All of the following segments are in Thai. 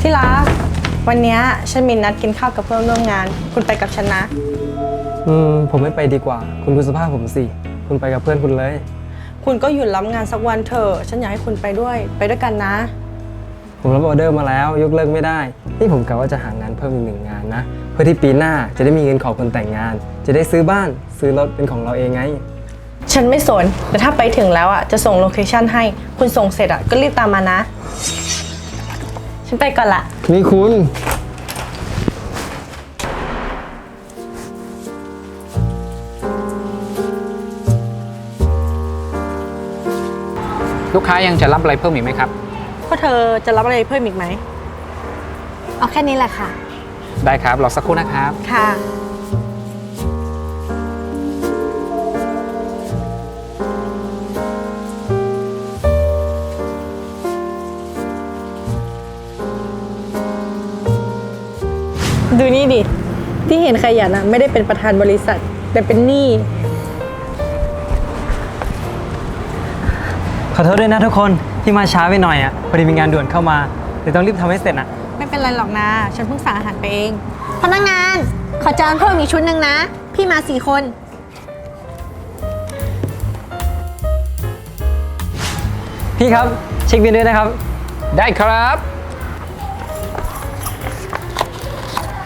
ที่รักวันเนี้ยฉันมีนัดกินข้าวกับเพื่อนร่วมงาน คุณไปกับฉันนะ อืม ผมไม่ไปดีกว่า คุณดูสภาพผมสิ คุณไปกับเพื่อนคุณเลย คุณก็หยุดรับงานสักวันเถอะฉันอยากให้คุณไปด้วยไปด้วยกันนะ ผมรับออเดอร์มาแล้ว ยกเลิกไม่ได้ นี่ผมกะว่าจะหางานเพิ่มอีกหนึ่งงานนะ เพื่อที่ปีหน้าจะได้มีเงินขอคนแต่งงาน จะได้ซื้อบ้าน ซื้อรถเป็นของเราเองไง ฉันไม่สนแต่ถ้าไปถึงแล้วอะจะส่งโลเคชั่นให้ คุณส่งเสร็จอะก็รีบตามมานะ ฉันไปก่อนละ นี่คุณ ลูกค้ายังจะรับอะไรเพิ่มอีกไหมครับ พวกเธอจะรับอะไรเพิ่มอีกไหม เอาแค่นี้แหละค่ะ ได้ครับรอสักครู่นะครับ ค่ะ ดูนี่ดิ ที่เห็นขยันอะไม่ได้เป็นประธานบริษัท แต่เป็นหนี้ ขอโทษด้วยนะทุกคนที่มาช้าไปหน่อยอะพอดีมีงานด่วนเข้ามาเดี๋ยวต้องรีบทำให้เสร็จอะ ไม่เป็นไรหรอกนะ ฉันเพิ่งสั่งอาหารไปเอง พนักงาน ขอจานเพิ่มอีกชุดหนึ่งนะ พี่มาสี่คน พี่ครับ เช็คบินด้วยนะครับ ได้ครับ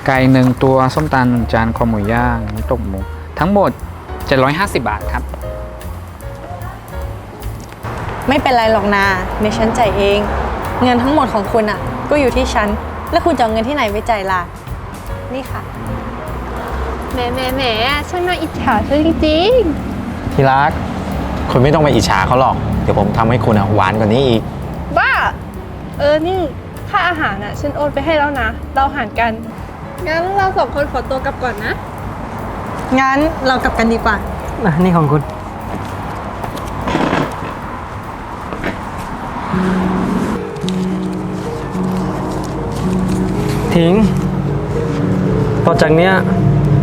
ไก่หนึ่งตัวส้มตำหนึ่งจานคอหมูย่างน้ำตกหมู ทั้งหมด 750 บาทครับ ไม่เป็นไรหรอกนาเดี๋ยวฉันจ่ายเอง เงินทั้งหมดของคุณอะก็อยู่ที่ฉัน แล้วคุณจะเอาเงินที่ไหนไปจ่ายล่ะ นี่ค่ะ แหมแหมแหมฉันน่าอิจฉาเธอจริงที่รักคุณไม่ต้องไปอิจฉาเขาหรอก เดี๋ยวผมทำให้คุณอะหวานกว่านี้อีกบ้า เออ นี่ ค่าอาหารอะ ฉันโอนไปให้แล้วนะ เราหารกัน งั้นเราสองคนขอตัวกลับก่อนนะ งั้นเรากลับกันดีกว่า อะนี่ของคุณ ทิ้ง ต่อจากเนี้ย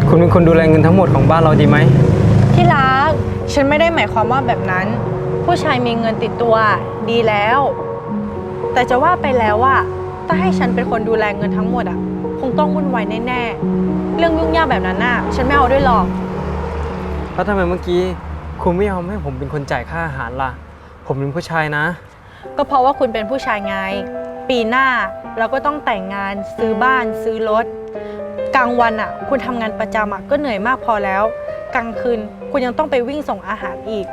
คุณเป็นคนดูแลเงินทั้งหมดของบ้านเราดีไหม ที่รัก ฉันไม่ได้หมายความว่าแบบนั้น ผู้ชายมีเงินติดตัวดีแล้ว แต่จะว่าไปแล้วว่า ถ้าให้ฉันเป็นคนดูแลเงินทั้งหมดอะคงต้องวุ่นวายแน่ๆ เรื่องยุ่งยากแบบนั้นน่ะ ฉันไม่เอาด้วยหรอก แล้วทำไมเมื่อกี้คุณไม่ยอมให้ผมเป็นคนจ่ายค่าอาหารล่ะ ผมเป็นผู้ชายนะ ก็เพราะว่าคุณเป็นผู้ชายไง ปีหน้าเราก็ต้องแต่งงานซื้อบ้านซื้อรถ กลางวันอะ คุณทำงานประจำอะก็เหนื่อยมากพอแล้ว กลางคืนคุณยังต้องไปวิ่งส่งอาหารอีก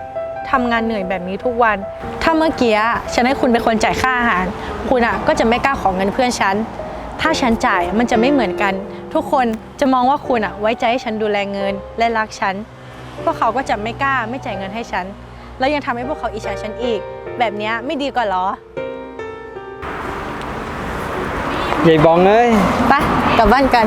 ทำงานเหนื่อยแบบนี้ทุกวัน ถ้าเมื่อกี้ฉันให้คุณเป็นคนจ่ายค่าอาหาร คุณอะก็จะไม่กล้าของเงินเพื่อนฉัน ถ้าฉันจ่ายมันจะไม่เหมือนกัน ทุกคนจะมองว่าคุณอะไว้ใจให้ฉันดูแลเงินและรักฉัน พวกเขาก็จะไม่กล้าไม่จ่ายเงินให้ฉัน แล้วยังทำให้พวกเขาอิจฉาฉันอีก แบบเนี้ยไม่ดีกว่าเหรอใหญ่บองเอ้ย ไปกลับบ้านกัน